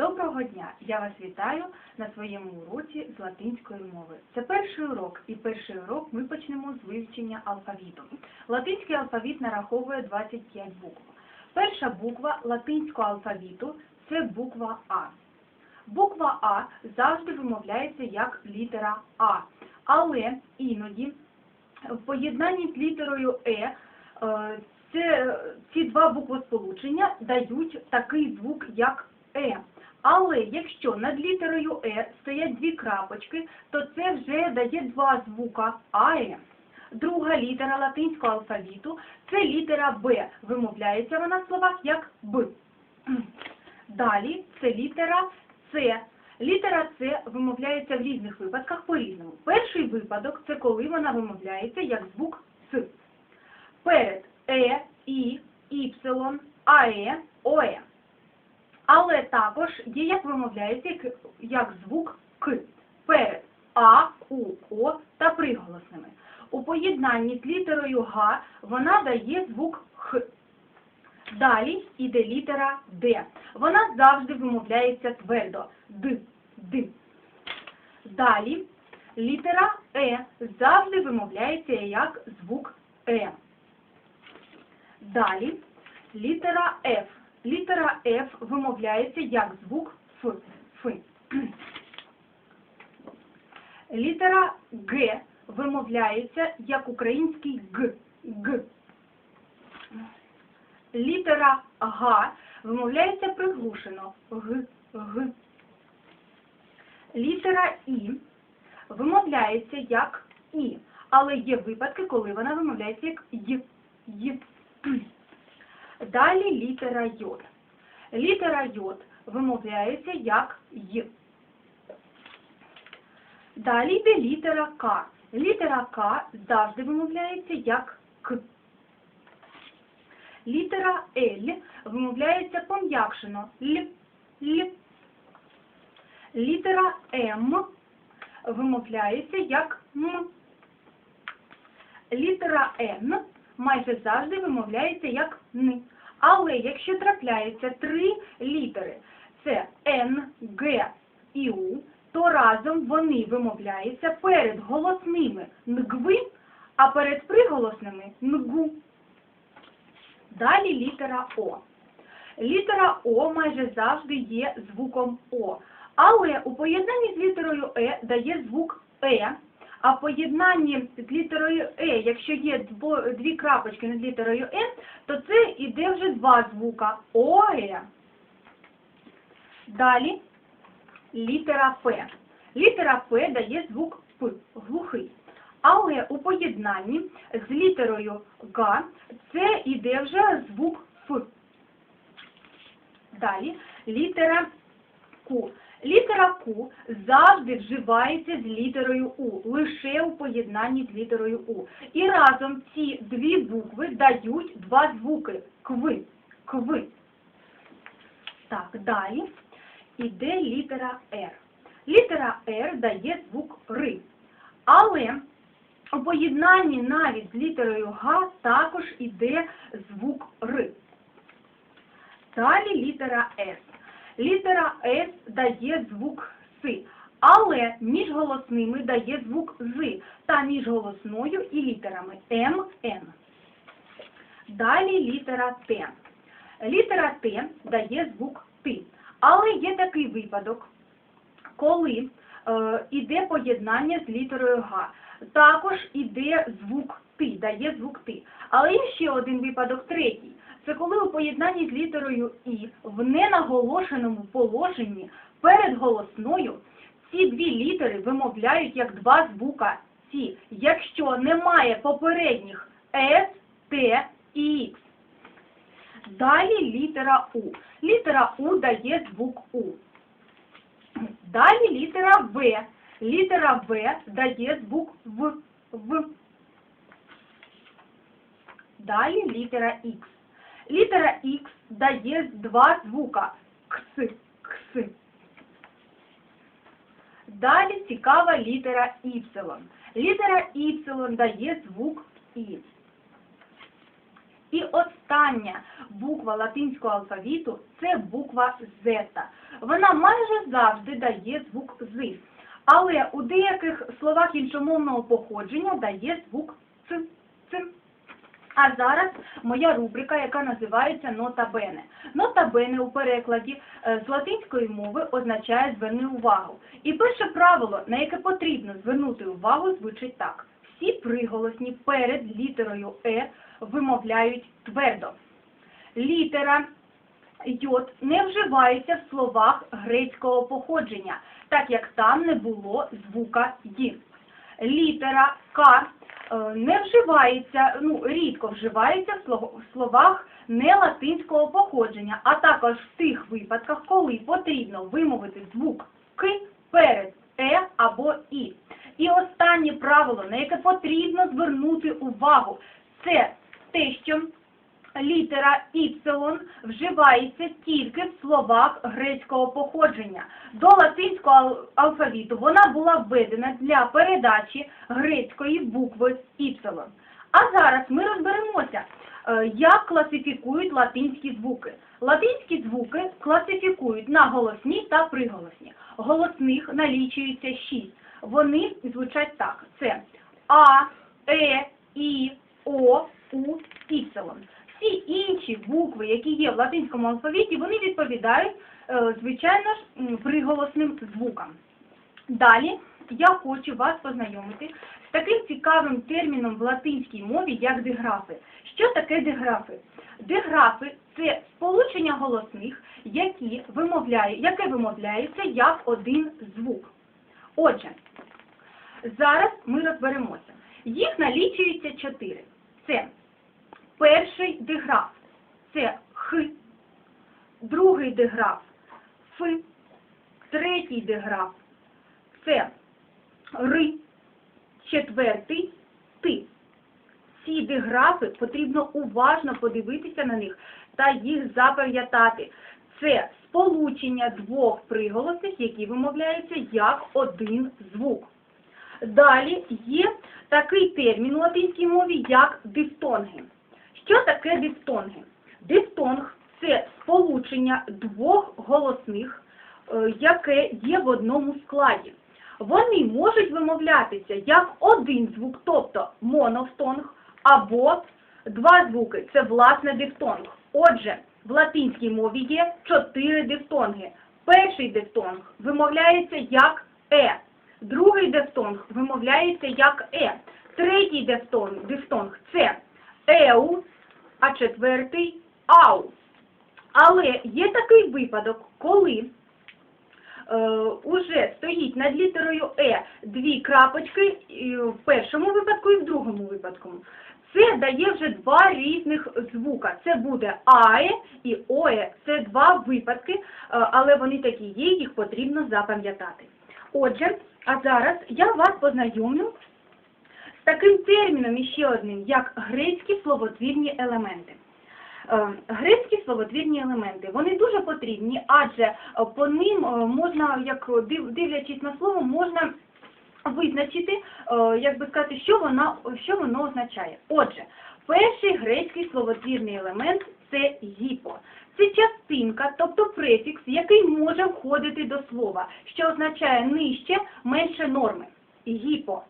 Доброго дня! Я вас вітаю на своєму уроці з латинської мови. Це перший урок, і перший урок ми почнемо з вивчення алфавіту. Латинський алфавіт нараховує 25 букв. Перша буква латинського алфавіту це буква А. Буква А завжди вимовляється як літера А, але іноді в поєднанні з літерою Е е, це, ці два буквосполучення дають такий звук, як Е. Але якщо над літерою Е стоять дві крапочки, то це вже дає два звука АЕ. Друга літера латинського алфавіту це літера Б. Вимовляється вона в словах як Б. Далі це літера С. Літера С вимовляється в різних випадках по-різному. Перший випадок це коли вона вимовляється як звук С. Перед Е, І, Іпсилон, АЕ, ОЕ. Але також є як вимовляється як, звук К. Перед А, У, О та приголосними. У поєднанні з літерою Г вона дає звук Х. Далі йде літера Д. Вона завжди вимовляється твердо Д, Д. Далі літера Е завжди вимовляється як звук Е. Далі літера Ф. Літера Ф вимовляється як звук Ф. Ф. Літера Г вимовляється як український Г. Г. Літера Г вимовляється приглушено Г. Г. Літера І вимовляється як І, але є випадки, коли вона вимовляється як Й. Й. Далі літера Й. Літера Й вимовляється як Й. Далі йде літера К. Літера К завжди вимовляється як К. Літера Л вимовляється пом'якшено Л. Л. Літера М вимовляється як М. Літера Н майже завжди вимовляється як Н. Але якщо трапляються три літери, це Н, Г і У, то разом вони вимовляються перед голосними нгви, а перед приголосними нгу. Далі літера О. Літера О майже завжди є звуком О, але у поєднанні з літерою Е дає звук Е, а в поєднанні з літерою Е, якщо є дві крапочки над літерою Е, то це іде вже два звука ОЕ. Далі літера П. Літера П дає звук П, глухий. Але у поєднанні з літерою Г це іде вже звук Ф. Далі літера Q. Літера Q завжди вживається з літерою У, лише у поєднанні з літерою У. І разом ці дві букви дають два звуки кви. Кви. Так, далі іде літера Р. Літера Р дає звук Р. Але у поєднанні навіть з літерою Г також іде звук Р. Далі літера С. Літера С дає звук С, але між голосними дає звук З та між голосною і літерами М, Н. Далі літера Т. Літера Т дає звук Т. Але є такий випадок, коли е, іде поєднання з літерою Г. Також іде звук Т, дає звук Т. Але є ще один випадок, третій. Це коли у поєднанні з літерою І в ненаголошеному положенні перед голосною ці дві літери вимовляють як два звука Ці, якщо немає попередніх С, Т і Х. Далі літера У. Літера У дає звук У. Далі літера В. Літера В дає звук В. В. Далі літера Х. Літера Х дає два звука кс, кс. Далі цікава літера Y. Літера Y дає звук І. І остання буква латинського алфавіту це буква Z. вона майже завжди дає звук з. Але у деяких словах іншомовного походження дає звук. А зараз моя рубрика, яка називається Нота Бене. Нота Бене у перекладі е, з латинської мови означає зверни увагу. І перше правило, на яке потрібно звернути увагу, звучить так. Всі приголосні перед літерою Е вимовляють твердо. Літера йод не вживається в словах грецького походження, так як там не було звука «ї». Літера К не вживається, ну, рідко вживається в словах не латинського походження, а також в тих випадках, коли потрібно вимовити звук К перед Е або І. І останнє правило, на яке потрібно звернути увагу, це те, що літера Y вживається тільки в словах грецького походження. До латинського алфавіту вона була введена для передачі грецької букви Y. А зараз ми розберемося, е, як класифікують латинські звуки. Латинські звуки класифікують на голосні та приголосні. Голосних налічується шість. Вони звучать так. Це А, Е, І, О, У, Y. Всі інші букви, які є в латинському алфавіті, вони відповідають, е, звичайно ж, приголосним звукам. Далі я хочу вас познайомити з таким цікавим терміном в латинській мові, як диграфи. Що таке диграфи? Диграфи – це сполучення голосних, які вимовляє, яке вимовляється як один звук. Отже, зараз ми розберемося. Їх налічується чотири. Це перший диграф – це х, другий диграф – ф, третій диграф – це ри, четвертий – ти. Ці диграфи потрібно уважно подивитися на них та їх запам'ятати. Це сполучення двох приголосних, які вимовляються як один звук. Далі є такий термін у латинській мові, як дифтонги. Що таке дифтонги? Дифтонг – це сполучення двох голосних, е, яке є в одному складі. Вони можуть вимовлятися як один звук, тобто монофтонг, або два звуки – це власне дифтонг. Отже, в латинській мові є чотири дифтонги. Перший дифтонг вимовляється як е, другий дифтонг вимовляється як е, третій дифтонг, дифтонг це еу, а четвертий ау. Але є такий випадок, коли е, уже стоїть над літерою Е дві крапочки в першому випадку і в другому випадку. Це дає вже два різних звука. Це буде АЕ і ОЕ. Це два випадки, е, але вони такі є, їх потрібно запам'ятати. Отже, а зараз я вас познайомлю таким терміном іще одним, як грецькі словотвірні елементи. Е, Грецькі словотвірні елементи, вони дуже потрібні, адже е, по ним е, можна, як дивлячись на слово, можна визначити, як би сказати, що, вона, що воно означає. Отже, перший грецький словотвірний елемент – це гіпо. Це частинка, тобто префікс, який може входити до слова, що означає нижче, менше норми. Гіпо.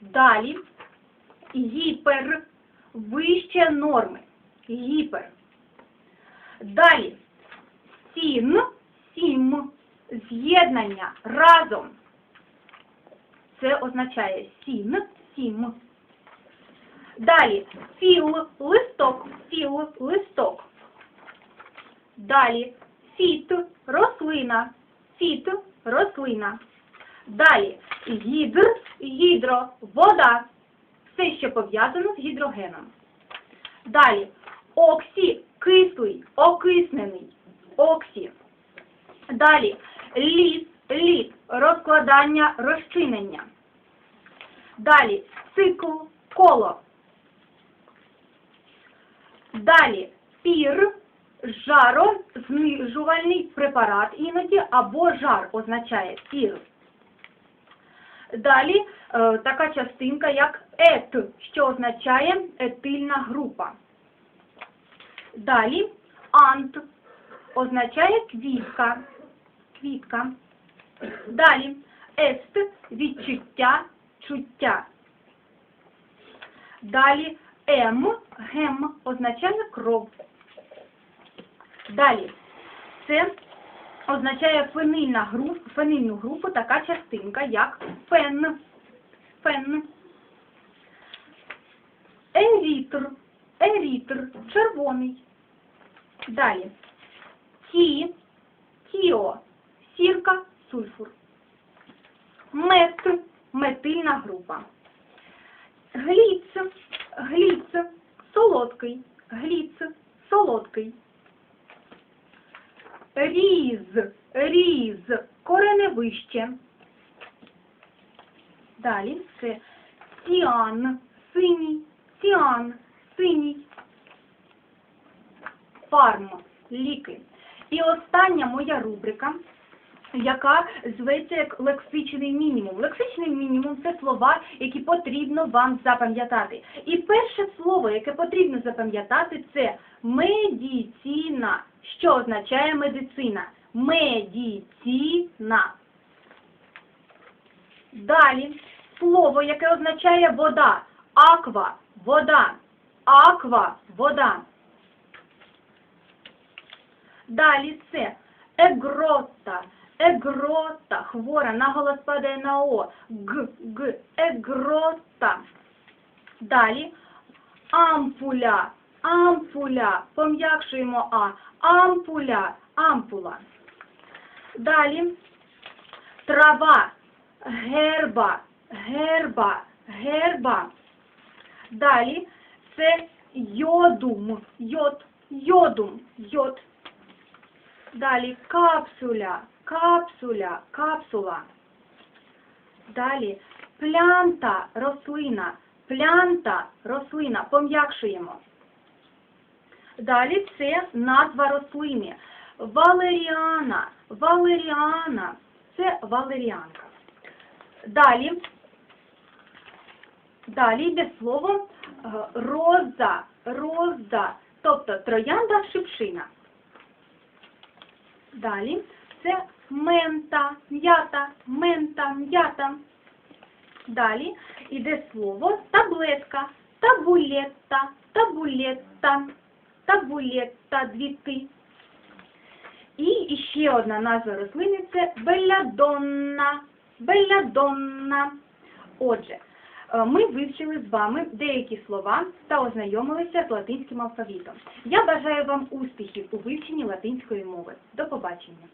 Далі гіпер, вище норми. Гіпер. Далі сін, сім, з'єднання разом. Це означає сін, сім. Далі філ, листок, філ, листок. Далі фіт, рослина, фіт, рослина. Далі гідр, гідро, вода. Все, що пов'язано з гідрогеном. Далі оксі, кислий, окиснений, оксі. Далі ліс, лід, розкладання, розчинення. Далі цикл, коло. Далі пір, жарознижувальний препарат іноді або жар означає пір. Далі е, така частинка, як ет, що означає етильна група. Далі ант, означає квітка. Квітка. Далі. Ест відчуття, чуття. Далі М, гем означає кров. Далі. Це означає фенильна група, фенильну групу така частинка, як фен. Фен. Ерітр. Ерітр. Червоний. Далі. Ті. Тіо. Сірка. Сульфур. Мет. Метильна група. Гліц. Гліц. Солодкий. Гліц. Солодкий. Різ. Різ. Кореневище. Далі це Сіан. Синій. Сіан. Синій. Фарм. Ліки. І остання моя рубрика, яка зветься як лексичний мінімум. Лексичний мінімум це слова, які потрібно вам запам'ятати. І перше слово, яке потрібно запам'ятати, це медіціна. Що означає медицина? Медіціна. Далі слово, яке означає вода. Аква, вода. Аква, вода. Далі це егрота. Егрота. Хвора. Наголос падає на О. Г, Г. Егрота. Далі ампуля. Ампуля. Пом'якшуємо А. Ампуля. Ампула. Далі трава. Герба. Герба. Герба. Далі це йодум. Йод. Йодум. Йод. Далі капсуля. Капсуля. Капсула. Далі плянта. Рослина. Плянта. Рослина. Пом'якшуємо. Далі це назва рослини. Валеріана. Валеріана. Це валеріанка. Далі. Далі йде слово е, роза, роза, тобто троянда шипшина. Далі це мента, м'ята, мента, м'ята. Далі йде слово таблетка, табулетта, табулетта, табулетта, дві ти. І ще одна назва рослини це белядонна, белядонна. Отже, е, ми вивчили з вами деякі слова та ознайомилися з латинським алфавітом. Я бажаю вам успіхів у вивченні латинської мови. До побачення!